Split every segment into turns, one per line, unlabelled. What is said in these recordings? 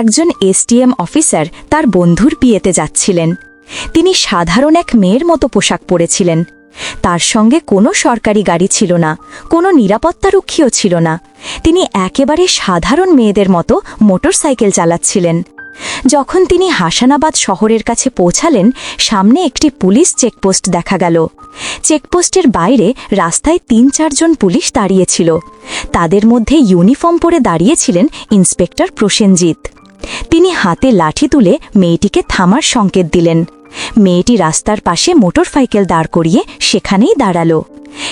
একজন STM officer তার বন্ধুর বিয়েতে যাচ্ছিলেন। তিনি সাধারণ এক মেয়ের মতো পোশাক পরেছিলেন। তার সঙ্গে কোনো সরকারি গাড়ি ছিল না, কোনো নিরাপত্তারক্ষীও ছিল না। তিনি একেবারে সাধারণ মেয়েদের মতো মোটরসাইকেল চালাচ্ছিলেন। যখন তিনি হাসানাবাদ শহরের কাছে পৌঁছালেন, সামনে একটি পুলিশ চেকপোস্ট দেখা গেল। চেকপোস্টের বাইরে রাস্তায় তিন চারজন পুলিশ দাঁড়িয়েছিল। তাদের মধ্যে ইউনিফর্ম পরে দাঁড়িয়েছিলেন ইন্সপেক্টর প্রসেনজিৎ। তিনি হাতে লাঠি তুলে মেয়েটিকে থামার সংকেত দিলেন। মেয়েটি রাস্তার পাশে মোটরসাইকেল দাঁড় করিয়ে সেখানেই দাঁড়াল।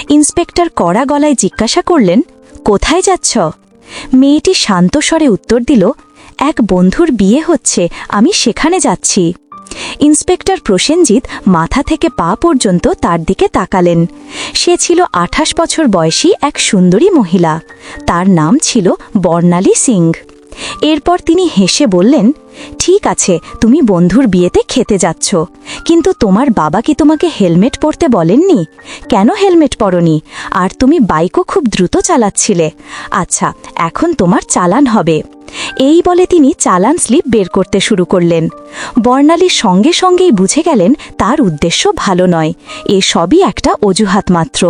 ইন্সপেক্টর কড়া গলায় জিজ্ঞাসা করলেন, কোথায় যাচ্ছ? মেয়েটি শান্ত স্বরে উত্তর দিল, এক বন্ধুর বিয়ে হচ্ছে, আমি সেখানে যাচ্ছি। ইন্সপেক্টর প্রসেনজিৎ মাথা থেকে পা পর্যন্ত তার দিকে তাকালেন। সে ছিল আঠাশ বছর বয়সী এক সুন্দরী মহিলা। তার নাম ছিল বর্ণালী সিং। এরপর তিনি হেসে বললেন, ঠিক আছে, তুমি বন্ধুর বিয়েতে খেতে যাচ্ছ, কিন্তু তোমার বাবা কি তোমাকে হেলমেট পরতে বলেননি? কেন হেলমেট পরনি? আর তুমি বাইকও খুব দ্রুত চালাচ্ছিলে। আচ্ছা এখন তোমার চালান হবে। এই বলে তিনি চালান স্লিপ বের করতে শুরু করলেন। বর্ণালী সঙ্গে সঙ্গেই বুঝে গেলেন, তার উদ্দেশ্য ভালো নয়। এ সবই একটা অজুহাত মাত্র।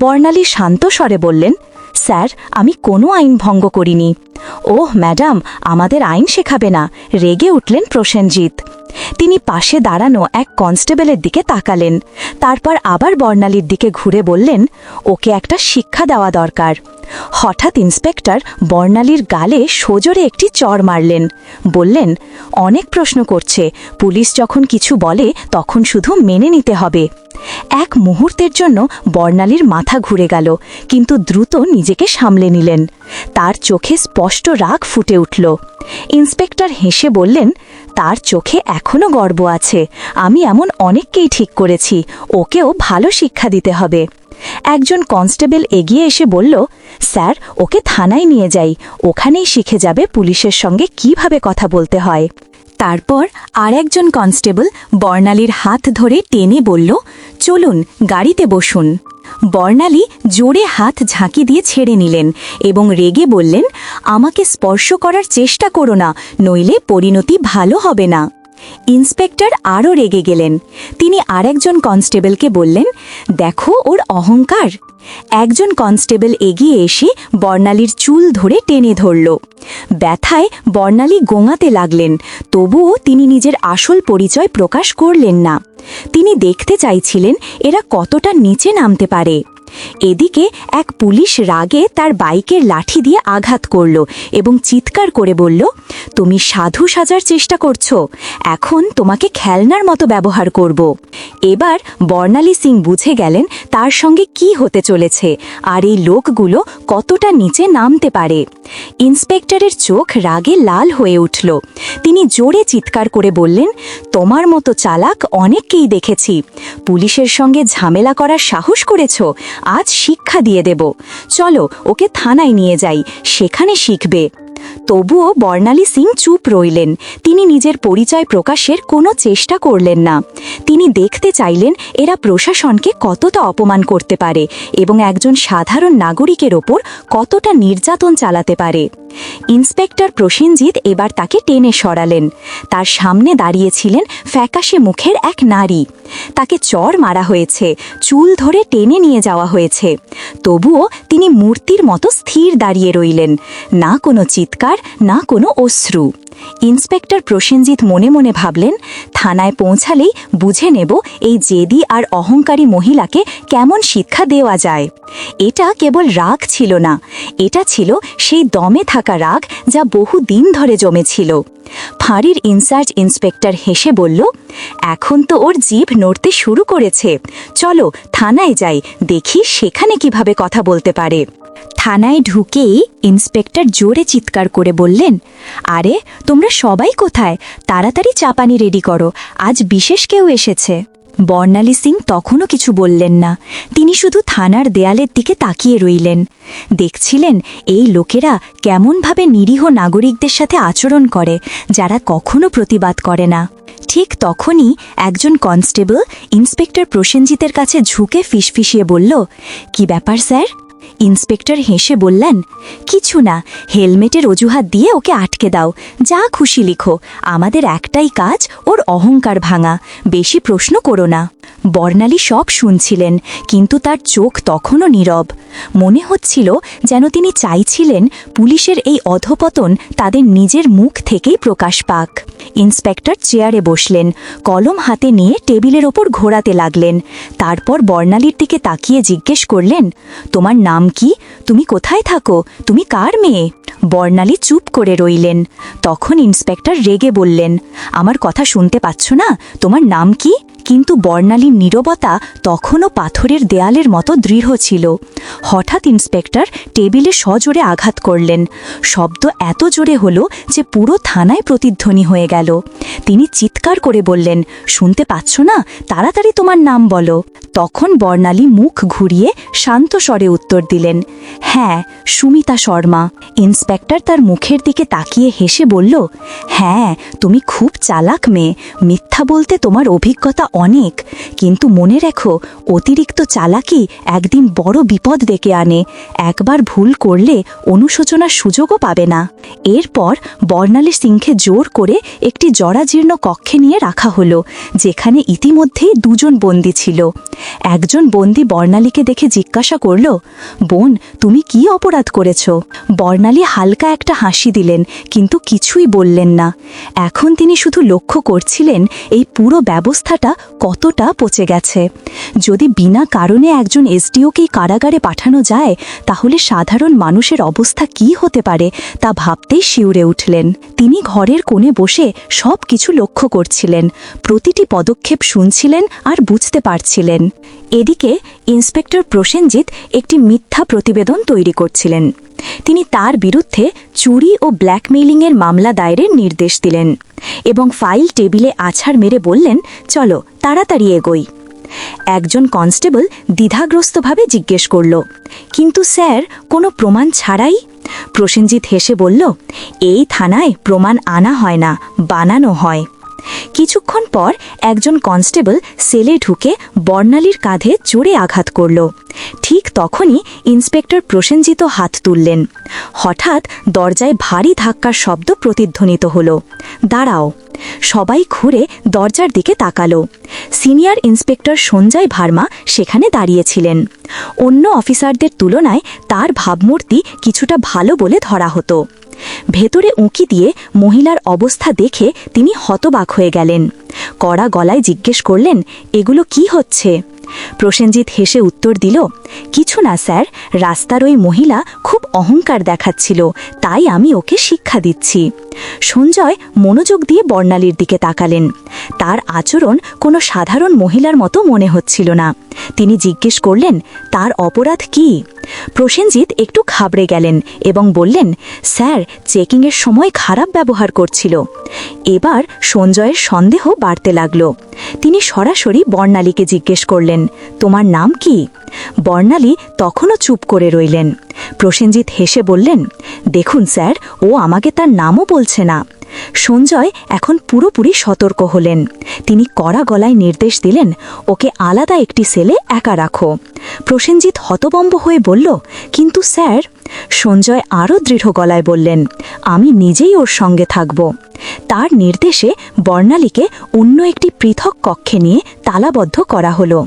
বর্ণালী শান্ত স্বরে বললেন স্যার, আমি কোনো আইন ভঙ্গ করিনি। ওহ, ম্যাডাম, আমাদের আইন শেখাবে না। রেগে উঠলেন প্রসেনজিৎ। তিনি পাশে দাঁড়ানো এক কনস্টেবলের দিকে তাকালেন। তারপর আবার বর্ণালীর দিকে ঘুরে বললেন, ওকে একটা শিক্ষা দেওয়া দরকার। হঠাৎ ইন্সপেক্টর বর্ণালীর গালে সোজরে একটি চর মারলেন। বললেন, অনেক প্রশ্ন করছে। পুলিশ যখন কিছু বলে, তখন শুধু মেনে নিতে হবে। এক মুহূর্তের জন্য বর্ণালীর মাথা ঘুরে গেল, কিন্তু দ্রুত নিজেকে সামলে নিলেন। তার চোখে স্পষ্ট রাগ ফুটে উঠল। ইন্সপেক্টর হেসে বললেন, তার চোখে এখনও গর্ব আছে। আমি এমন অনেককেই ঠিক করেছি। ওকেও ভালো শিক্ষা দিতে হবে। একজন কনস্টেবল এগিয়ে এসে বলল, স্যার, ওকে থানায় নিয়ে যাই। ওখানেই শিখে যাবে পুলিশের সঙ্গে কীভাবে কথা বলতে হয়। তারপর আর একজন কনস্টেবল বর্ণালীর হাত ধরে টেনে বলল, চলুন, গাড়িতে বসুন। বর্ণালী জোরে হাত ঝাঁকি দিয়ে ছেড়ে নিলেন এবং রেগে বললেন, আমাকে স্পর্শ করার চেষ্টা করো না, নইলে পরিণতি ভালো হবে না। ইন্সপেক্টর আরও রেগে গেলেন। তিনি আরেকজন কনস্টেবলকে বললেন, দেখো ওর অহংকার। একজন কনস্টেবল এগিয়ে এসে বর্ণালীর চুল ধরে টেনে ধরল। ব্যথায় বর্ণালী গোঙাতে লাগলেন, তবুও তিনি নিজের আসল পরিচয় প্রকাশ করলেন না। তিনি দেখতে চাইছিলেন এরা কতটা নিচে নামতে পারে। এদিকে এক পুলিশ রাগে তার বাইকের লাঠি দিয়ে আঘাত করল এবং চিৎকার করে বলল, তুমি সাধু সাজার চেষ্টা করছ, এখন তোমাকে খেলনার মতো ব্যবহার করব। এবার বর্ণালী সিং বুঝে গেলেন তার সঙ্গে কি হতে চলেছে আর এই লোকগুলো কতটা নিচে নামতে পারে। ইন্সপেক্টরের চোখ রাগে লাল হয়ে উঠল। তিনি জোরে চিৎকার করে বললেন, তোমার মতো চালাক অনেককেই দেখেছি। পুলিশের সঙ্গে ঝামেলা করার সাহস করেছ আজ শিক্ষা দিয়ে দেব। চলো, ওকে থানায় নিয়ে যাই, সেখানে শিখবে। তবুও বর্ণালী সিং চুপ রইলেন। তিনি নিজের পরিচয় প্রকাশের কোনো চেষ্টা করলেন না। তিনি দেখতে চাইলেন এরা প্রশাসনকে কতটা অপমান করতে পারে এবং একজন সাধারণ নাগরিকের ওপর কতটা নির্যাতন চালাতে পারে। ইন্সপেক্টর প্রসেনজিৎ এবার তাকে টেনে সরালেন। তার সামনে দাঁড়িয়েছিলেন ফ্যাকাশে মুখের এক নারী। তাকে চর মারা হয়েছে, চুল ধরে টেনে নিয়ে যাওয়া হয়েছে। তবুও তিনি মূর্তির মতো স্থির দাঁড়িয়ে রইলেন, না কোনো চিৎকার, না কোনো অশ্রু। ইন্সপেক্টর প্রসেনজিৎ মনে মনে ভাবলেন, থানায় পৌঁছালেই বুঝে নেব এই জেদি আর অহংকারী মহিলাকে কেমন শিক্ষা দেওয়া যায়। এটা কেবল রাগ ছিল না। এটা ছিল সেই দমে থাকা রাগ যা বহু দিন ধরে জমেছিল। ফাঁড়ির ইনচার্জ ইন্সপেক্টর হেসে বলল, এখন তো ওর জিভ নড়তে শুরু করেছে। চলো থানায় যাই, দেখি সেখানে কীভাবে কথা বলতে পারে। থানায় ঢুকেই ইন্সপেক্টর জোরে চিৎকার করে বললেন, আরে, তোমরা সবাই কোথায়? তাড়াতাড়ি চাপানি রেডি করো, আজ বিশেষ কেউ এসেছে। বর্ণালী সিং তখনও কিছু বললেন না। তিনি শুধু থানার দেয়ালের দিকে তাকিয়ে রইলেন। দেখছিলেন এই লোকেরা কেমনভাবে নিরীহ নাগরিকদের সাথে আচরণ করে, যারা কখনো প্রতিবাদ করে না। ঠিক তখনই একজন কনস্টেবল ইন্সপেক্টর প্রসেনজিতের কাছে ঝুঁকে ফিসফিসিয়ে বলল, কি ব্যাপার, স্যার? ইন্সপেক্টর হেসে বললেন, কিছু না, হেলমেটের অজুহাত দিয়ে ওকে আটকে দাও। যা খুশি লিখো। আমাদের একটাই কাজ, ওর অহংকার ভাঙা। বেশি প্রশ্ন করো না। বর্ণালী সব শুনছিলেন, কিন্তু তার চোখ তখনও নীরব। মনে হচ্ছিল যেন তিনি চাইছিলেন পুলিশের এই অধপতন তাদের নিজের মুখ থেকেই প্রকাশ পাক। ইন্সপেক্টর চেয়ারে বসলেন, কলম হাতে নিয়ে টেবিলের ওপর ঘোরাতে লাগলেন। তারপর বর্ণালীর দিকে তাকিয়ে জিজ্ঞেস করলেন, তোমার নাম কি? তুমি কোথায় থাকো? তুমি কার মেয়ে? বর্ণালী চুপ করে রইলেন। তখন ইন্সপেক্টর রেগে বললেন, আমার কথা শুনতে পাচ্ছ না? তোমার নাম কি? কিন্তু বর্ণালীর নীরবতা তখনও পাথরের দেয়ালের মতো দৃঢ় ছিল। হঠাৎ ইন্সপেক্টর টেবিলে সজোরে আঘাত করলেন। শব্দ এত জোরে হলো যে পুরো থানায় প্রতিধ্বনি হয়ে গেল। তিনি চিৎকার করে বললেন, শুনতে পাচ্ছ না? তাড়াতাড়ি তোমার নাম বলো। তখন বর্ণালী মুখ ঘুরিয়ে শান্ত স্বরে উত্তর দিলেন হ্যাঁ সুমিতা শর্মা। ইন্সপেক্টর তার মুখের দিকে তাকিয়ে হেসে বলল হ্যাঁ তুমি খুব চালাক মেয়ে। মিথ্যা বলতে তোমার অভিজ্ঞতা অনেক। কিন্তু মনে রেখো, অতিরিক্ত চালাকি একদিন বড় বিপদ ডেকে আনে। একবার ভুল করলে অনুশোচনার সুযোগও পাবে না। এরপর বর্ণালী সিংকে জোর করে একটি জরাজীর্ণ কক্ষে নিয়ে রাখা হলো, যেখানে ইতিমধ্যেই দুজন বন্দি ছিল। একজন বন্দি বর্ণালীকে দেখে জিজ্ঞাসা করল, বোন, তুমি কি অপরাধ করেছ? বর্ণালী হালকা একটা হাসি দিলেন, কিন্তু কিছুই বললেন না। এখন তিনি শুধু লক্ষ্য করছিলেন, এই পুরো ব্যবস্থাটা কতটা পচে গেছে। যদি বিনা কারণে একজন এসডিওকেই কারাগারে পাঠানো যায়, তাহলে সাধারণ মানুষের অবস্থা কি হতে পারে, তা ভাবতেই শিউরে উঠলেন। তিনি ঘরের কোণে বসে সব কিছু লক্ষ্য করছিলেন, প্রতিটি পদক্ষেপ শুনছিলেন আর বুঝতে পারছিলেন। এদিকে ইন্সপেক্টর প্রসেনজিৎ একটি মিথ্যা প্রতিবেদন তৈরি করছিলেন। তিনি তার বিরুদ্ধে চুরি ও ব্ল্যাকমেইলিংয়ের মামলা দায়েরের নির্দেশ দিলেন এবং ফাইল টেবিলে আছাড় মেরে বললেন, চলো তাড়াতাড়ি এগোই। একজন কনস্টেবল দ্বিধাগ্রস্তভাবে জিজ্ঞেস করল, কিন্তু স্যার, কোনো প্রমাণ ছাড়াই? প্রসেনজিৎ হেসে বলল, এই থানায় প্রমাণ আনা হয় না, বানানো হয়। কিছুক্ষণ পর একজন কনস্টেবল সেলে ঢুকে বর্ণালীর কাঁধে জোরে আঘাত করল। ঠিক তখনই ইন্সপেক্টর প্রসেনজিত হাত তুললেন। হঠাৎ দরজায় ভারী ধাক্কার শব্দ প্রতিধ্বনিত হল। দাঁড়াও। সবাই ঘুরে দরজার দিকে তাকালো। সিনিয়র ইন্সপেক্টর সঞ্জয় ভার্মা সেখানে দাঁড়িয়েছিলেন। অন্য অফিসারদের তুলনায় তার ভাবমূর্তি কিছুটা ভালো বলে ধরা হতো। ভেতরে উঁকি দিয়ে মহিলার অবস্থা দেখে তিনি হতবাক হয়ে গেলেন। কড়া গলায় জিজ্ঞেস করলেন, এগুলো কি হচ্ছে? প্রসেনজিৎ হেসে উত্তর দিল, কিছু না, স্যার। রাস্তার ওই মহিলা খুব অহংকার দেখাচ্ছিল। তাই আমি ওকে শিক্ষা দিচ্ছি। সঞ্জয় মনোযোগ দিয়ে বর্ণালীর দিকে তাকালেন। তার আচরণ কোনো সাধারণ মহিলার মতো মনে হচ্ছিল না। তিনি জিজ্ঞেস করলেন, তার অপরাধ কি? প্রসেনজিৎ একটু ঘাবড়ে গেলেন এবং বললেন, স্যার, চেকিংয়ের সময় খারাপ ব্যবহার করছিল। এবার সঞ্জয়ের সন্দেহ বাড়তে লাগল। তিনি সরাসরি বর্ণালীকে জিজ্ঞেস করলেন, তোমার নাম কি? বর্ণালী তখনও চুপ করে রইলেন। প্রসেনজিৎ হেসে বললেন, দেখুন স্যার, ও আমাকে তার নামও বলছে না। সঞ্জয় এখন পুরোপুরি সতর্ক হলেন। তিনি কড়া গলায় নির্দেশ দিলেন, ওকে আলাদা একটি সেলে একা রাখো। প্রসেনজিৎ হতবম্ব হয়ে বলল, কিন্তু স্যার। সঞ্জয় আরও দৃঢ় গলায় বললেন, আমি নিজেই ওর সঙ্গে থাকব। তার নির্দেশে বর্ণালীকে অন্য একটি পৃথক কক্ষে নিয়ে তালাবদ্ধ করা হলো।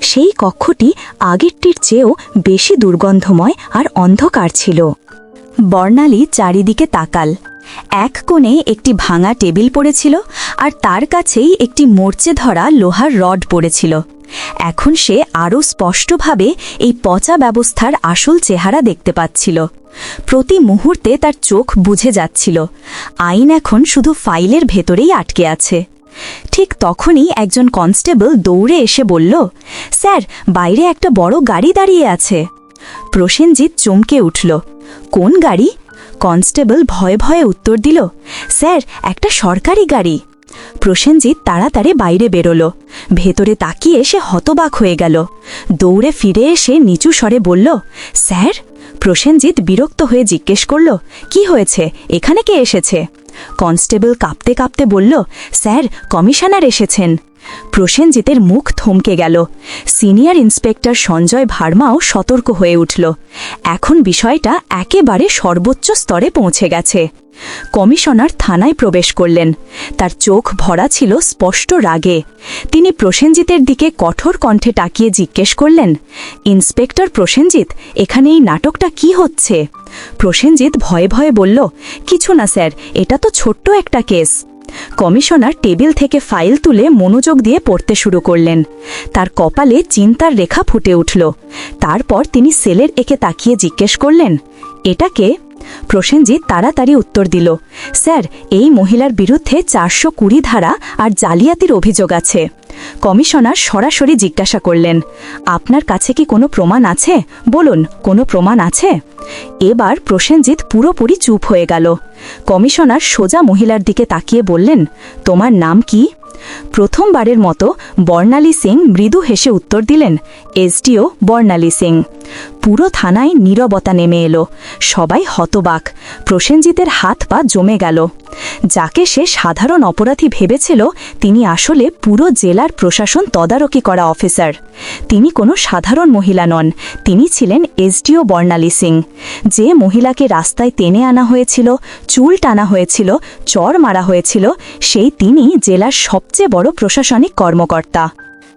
সেই কক্ষটি আগেরটির চেয়েও বেশি দুর্গন্ধময় আর অন্ধকার ছিল। বর্ণালী চারিদিকে তাকাল। এক কোণে একটি ভাঙা টেবিল পড়েছিল আর তার কাছেই একটি মরচে ধরা লোহার রড পড়েছিল। এখন সে আরও স্পষ্টভাবে এই পচা ব্যবস্থার আসল চেহারা দেখতে পাচ্ছিল। প্রতি মুহূর্তে তার চোখ বুঝে যাচ্ছিল। আইন এখন শুধু ফাইলের ভেতরেই আটকে আছে। ঠিক তখনই একজন কনস্টেবল দৌড়ে এসে বলল, স্যার, বাইরে একটা বড় গাড়ি দাঁড়িয়ে আছে। প্রসেনজিৎ চমকে উঠল, কোন গাড়ি? কনস্টেবল ভয়ে ভয়ে উত্তর দিল, স্যার, একটা সরকারি গাড়ি। প্রসেনজিৎ তাড়াতাড়ি বাইরে বেরোলো, ভেতরে তাকিয়ে সে হতবাক হয়ে গেল, দৌড়ে ফিরে এসে নিচু স্বরে বলল, স্যার? প্রসেনজিৎ বিরক্ত হয়ে জিজ্ঞেস করল, কি হয়েছে? এখানে কে এসেছে? কনস্টেবল কাঁপতে কাঁপতে বলল স্যার কমিশনার এসেছেন। প্রসেনজিতের মুখ থমকে গেল। সিনিয়র ইন্সপেক্টর সঞ্জয় ভার্মাও সতর্ক হয়ে উঠল। এখন বিষয়টা একেবারে সর্বোচ্চ স্তরে পৌঁছে গেছে। কমিশনার থানায় প্রবেশ করলেন। তার চোখ ভরা ছিল স্পষ্ট রাগে। তিনি প্রসেনজিতের দিকে কঠোর কণ্ঠে তাকিয়ে জিজ্ঞেস করলেন, ইন্সপেক্টর প্রসেনজিৎ, এখানে এই নাটকটা কি হচ্ছে? প্রসেনজিৎ ভয়ে ভয়ে বলল, কিছু না স্যার, এটা তো ছোট্ট একটা কেস। কমিশনার টেবিল থেকে ফাইল তুলে মনোযোগ দিয়ে পড়তে শুরু করলেন। তার কপালে চিন্তার রেখা ফুটে উঠল। তারপর তিনি সেলের একে তাকিয়ে জিজ্ঞেস করলেন এটাকে প্রসেনজিৎ তাড়াতাড়ি উত্তর দিল, স্যার, এই মহিলার বিরুদ্ধে চারশো কুড়ি ধারা আর জালিয়াতির অভিযোগ আছে। কমিশনার সরাসরি জিজ্ঞাসা করলেন, আপনার কাছে কি কোনো প্রমাণ আছে? বলুন, কোনো প্রমাণ আছে? এবার প্রসেনজিৎ পুরোপুরি চুপ হয়ে গেল। কমিশনার সোজা মহিলার দিকে তাকিয়ে বললেন, তোমার নাম কি? প্রথমবারের মতো বর্ণালী সিং মৃদু হেসে উত্তর দিলেন এসডিও বর্ণালী সিং। পুরো থানায় নীরবতা নেমে এলো। সবাই হতবাক। প্রসেনজিতের হাত পা জমে গেল। যাকে সে সাধারণ অপরাধী ভেবেছিল, তিনি আসলে পুরো জেলার প্রশাসন তদারকি করা অফিসার। তিনি কোনো সাধারণ মহিলা নন। তিনি ছিলেন এসডিও বর্ণালী সিং। যে মহিলাকে রাস্তায় টেনে আনা হয়েছিল, চুল টানা হয়েছিল, চর মারা হয়েছিল, সেই তিনি জেলার সবচেয়ে বড় প্রশাসনিক কর্মকর্তা।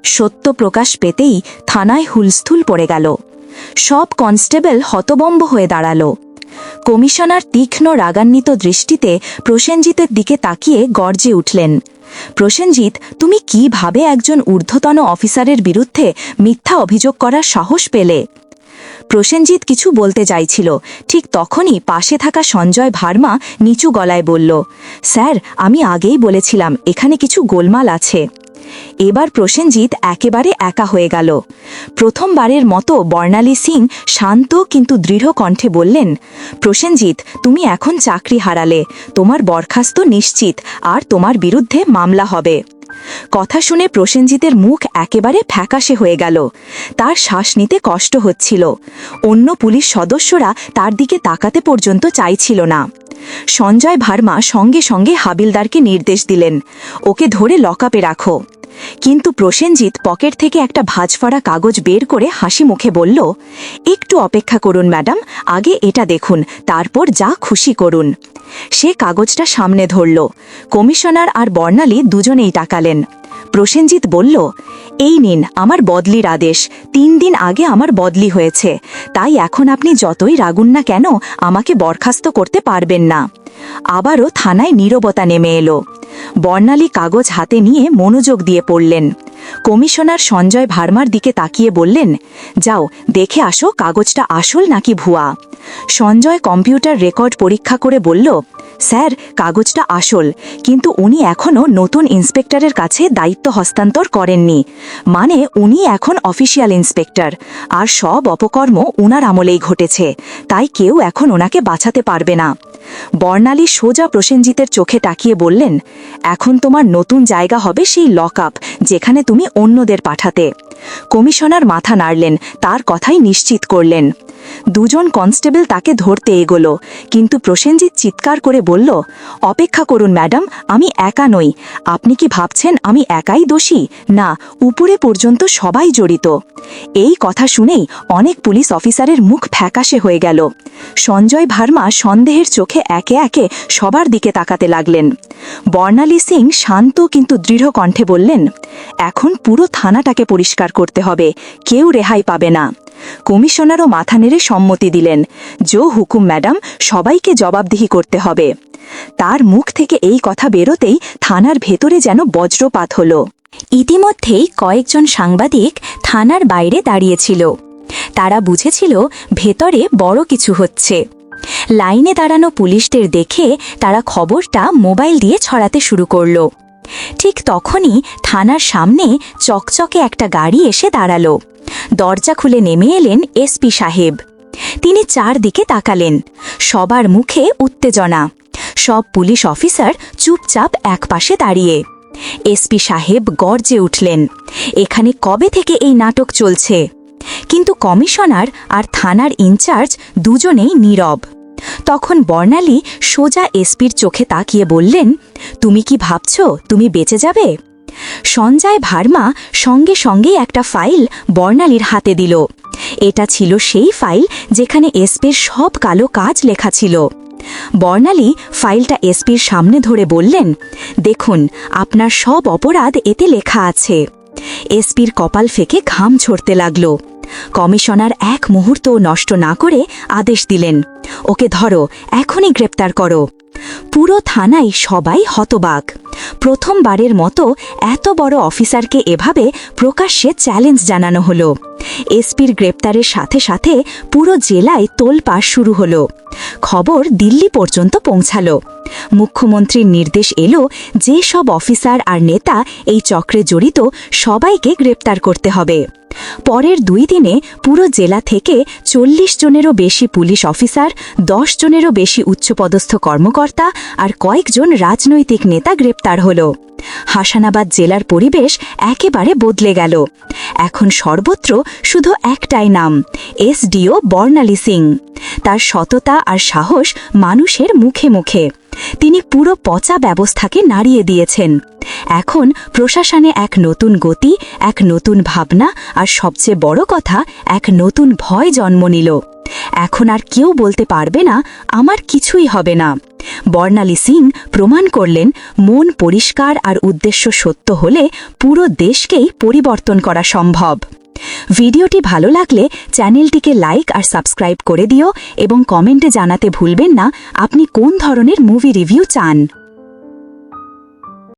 সত্য প্রকাশ পেতেই থানায় হুলস্থুল পড়ে গেল। সব কনস্টেবল হতবম্ব হয়ে দাঁড়াল। কমিশনার তীক্ষ্ণ রাগান্বিত দৃষ্টিতে প্রসেনজিতের দিকে তাকিয়ে গর্জে উঠলেন। প্রসেনজিৎ, তুমি কীভাবে একজন ঊর্ধ্বতন অফিসারের বিরুদ্ধে মিথ্যা অভিযোগ করার সাহস পেলে? প্রসেনজিৎ কিছু বলতে চাইছিল। ঠিক তখনই পাশে থাকা সঞ্জয় ভার্মা নিচু গলায় বলল, স্যার, আমি আগেই বলেছিলাম, এখানে কিছু গোলমাল আছে। এবার প্রসেনজিৎ একেবারে একা হয়ে গেল। প্রথমবারের মতো বর্ণালী সিং শান্ত কিন্তু দৃঢ় কণ্ঠে বললেন, প্রসেনজিৎ, তুমি এখন চাকরি হারালে। তোমার বরখাস্ত নিশ্চিত, আর তোমার বিরুদ্ধে মামলা হবে। কথা শুনে প্রসেনজিতের মুখ একেবারে ফ্যাকাশে হয়ে গেল। তার শ্বাস নিতে কষ্ট হচ্ছিল। অন্য পুলিশ সদস্যরা তার দিকে তাকাতে পর্যন্ত চাইছিল না। সঞ্জয় ভার্মা সঙ্গে সঙ্গে হাবিলদারকে নির্দেশ দিলেন, ওকে ধরে লকাপে রাখো। কিন্তু প্রসেনজিৎ পকেট থেকে একটা ভাজফাড়া কাগজ বের করে হাসি মুখে বলল, একটু অপেক্ষা করুন, ম্যাডাম, আগে এটা দেখুন, তারপর যা খুশি করুন। সে কাগজটা সামনে ধরল। কমিশনার আর বর্ণালী দুজনেই টাকালেন প্রসেনজিৎ বলল, এই নিন, আমার বদলির আদেশ। তিন দিন আগে আমার বদলি হয়েছে। তাই এখন আপনি যতই রাগুন না কেন, আমাকে বরখাস্ত করতে পারবেন না। আবারও থানায় নীরবতা নেমে এলো। বর্ণালী কাগজ হাতে নিয়ে মনোযোগ দিয়ে পড়লেন। কমিশনার সঞ্জয় ভার্মার দিকে তাকিয়ে বললেন, যাও, দেখে আসো কাগজটা আসল নাকি ভুয়া? সঞ্জয় কম্পিউটার রেকর্ড পরীক্ষা করে বলল, স্যার, কাগজটা আসল, কিন্তু উনি এখনও নতুন ইন্সপেক্টরের কাছে দায়িত্ব হস্তান্তর করেননি। মানে উনি এখন অফিসিয়াল ইন্সপেক্টর, আর সব অপকর্ম উনার আমলেই ঘটেছে, তাই কেউ এখন ওনাকে বাঁচাতে পারবে না। বর্ণালী সোজা প্রসেনজিতের চোখে তাকিয়ে বললেন, এখন তোমার নতুন জায়গা হবে সেই লক আপ যেখানে তুমি অন্যদের পাঠাতে। কমিশনার মাথা নাড়লেন, তার কথাই নিশ্চিত করলেন। দুজন কনস্টেবল তাকে ধরতে এগোলো। কিন্তু প্রসেনজিৎ চিৎকার করে বলল, অপেক্ষা করুন ম্যাডাম, আমি একা নই। আপনি কি ভাবছেন আমি একাই দোষী? না, উপরে পর্যন্ত সবাই জড়িত। এই কথা শুনেই অনেক পুলিশ অফিসারের মুখ ফ্যাকাশে হয়ে গেল। সঞ্জয় ভার্মা সন্দেহের চোখে একে একে সবার দিকে তাকাতে লাগলেন। বর্ণালী সিং শান্ত কিন্তু দৃঢ় কণ্ঠে বললেন, এখন পুরো থানাটাকে পরিষ্কার করতে হবে, কেউ রেহাই পাবে না। কমিশনারও মাথা নেড়ে সম্মতি দিলেন। জো হুকুম, ম্যাডাম, সবাইকে জবাবদিহি করতে হবে। তার মুখ থেকে এই কথা বেরোতেই থানার ভেতরে যেন বজ্রপাত হল। ইতিমধ্যেই কয়েকজন সাংবাদিক থানার বাইরে দাঁড়িয়েছিল। তারা বুঝেছিল ভেতরে বড় কিছু হচ্ছে। লাইনে দাঁড়ানো পুলিশদের দেখে তারা খবরটা মোবাইল দিয়ে ছড়াতে শুরু করল। ঠিক তখনই থানার সামনে চকচকে একটা গাড়ি এসে দাঁড়াল। দরজা খুলে নেমে এলেন এসপি সাহেব। তিনি চারদিকে তাকালেন। সবার মুখে উত্তেজনা। সব পুলিশ অফিসার চুপচাপ একপাশে দাঁড়িয়ে। এসপি সাহেব গর্জে উঠলেন, এখানে কবে থেকে এই নাটক চলছে? কিন্তু কমিশনার আর থানার ইনচার্জ দুজনেই নীরব। তখন বর্ণালী সোজা এসপির চোখে তাকিয়ে বললেন, তুমি কি ভাবছ তুমি বেঁচে যাবে? সঞ্জয় ভার্মা সঙ্গে সঙ্গে একটা ফাইল বর্ণালীর হাতে দিল। এটা ছিল সেই ফাইল যেখানে এসপির সব কালো কাজ লেখা ছিল। বর্ণালী ফাইলটা এসপির সামনে ধরে বললেন, দেখুন, আপনার সব অপরাধ এতে লেখা আছে। এসপির কপাল ফেকে ঘাম ঝরতে লাগল। কমিশনার এক মুহূর্ত নষ্ট না করে আদেশ দিলেন, ওকে ধরো, এখনই গ্রেপ্তার করো। পুরো থানায় সবাই হতবাক। প্রথমবারের মতো এত বড় অফিসারকে এভাবে প্রকাশ্যে চ্যালেঞ্জ জানানো হল। এসপির গ্রেপ্তারের সাথে সাথে পুরো জেলায় তোলপাড় শুরু হলো। খবর দিল্লি পর্যন্ত পৌঁছালো। মুখ্যমন্ত্রীর নির্দেশ এলো যে সব অফিসার আর নেতা এই চক্রে জড়িত সবাইকে গ্রেপ্তার করতে হবে। পরের দুই দিনে পুরো জেলা থেকে চল্লিশ জনেরও বেশি পুলিশ অফিসার, দশ জনেরও বেশি উচ্চপদস্থ কর্মকর্তা আর কয়েকজন রাজনৈতিক নেতা গ্রেপ্তার হল। হাসানাবাদ জেলার পরিবেশ একেবারে বদলে গেল। এখন সর্বত্র শুধু একটাই নাম, এসডিও বর্ণালী সিং। তার সততা আর সাহস মানুষের মুখে মুখে। তিনি পুরো পচা ব্যবস্থাকে নাড়িয়ে দিয়েছেন। এখন প্রশাসনে এক নতুন গতি, এক নতুন ভাবনা আর সবচেয়ে বড় কথা, এক নতুন ভয় জন্ম নিল। এখন আর কেউ বলতে পারবে না, আমার কিছুই হবে না। বর্ণালী সিং প্রমাণ করলেন, মন পরিষ্কার আর উদ্দেশ্য সত্য হলে পুরো দেশকেই পরিবর্তন করা সম্ভব। ভিডিওটি ভালো লাগলে চ্যানেলটিকে লাইক আর সাবস্ক্রাইব করে দিও এবং কমেন্টে জানাতে ভুলবেন না, আপনি কোন ধরনের মুভি রিভিউ চান।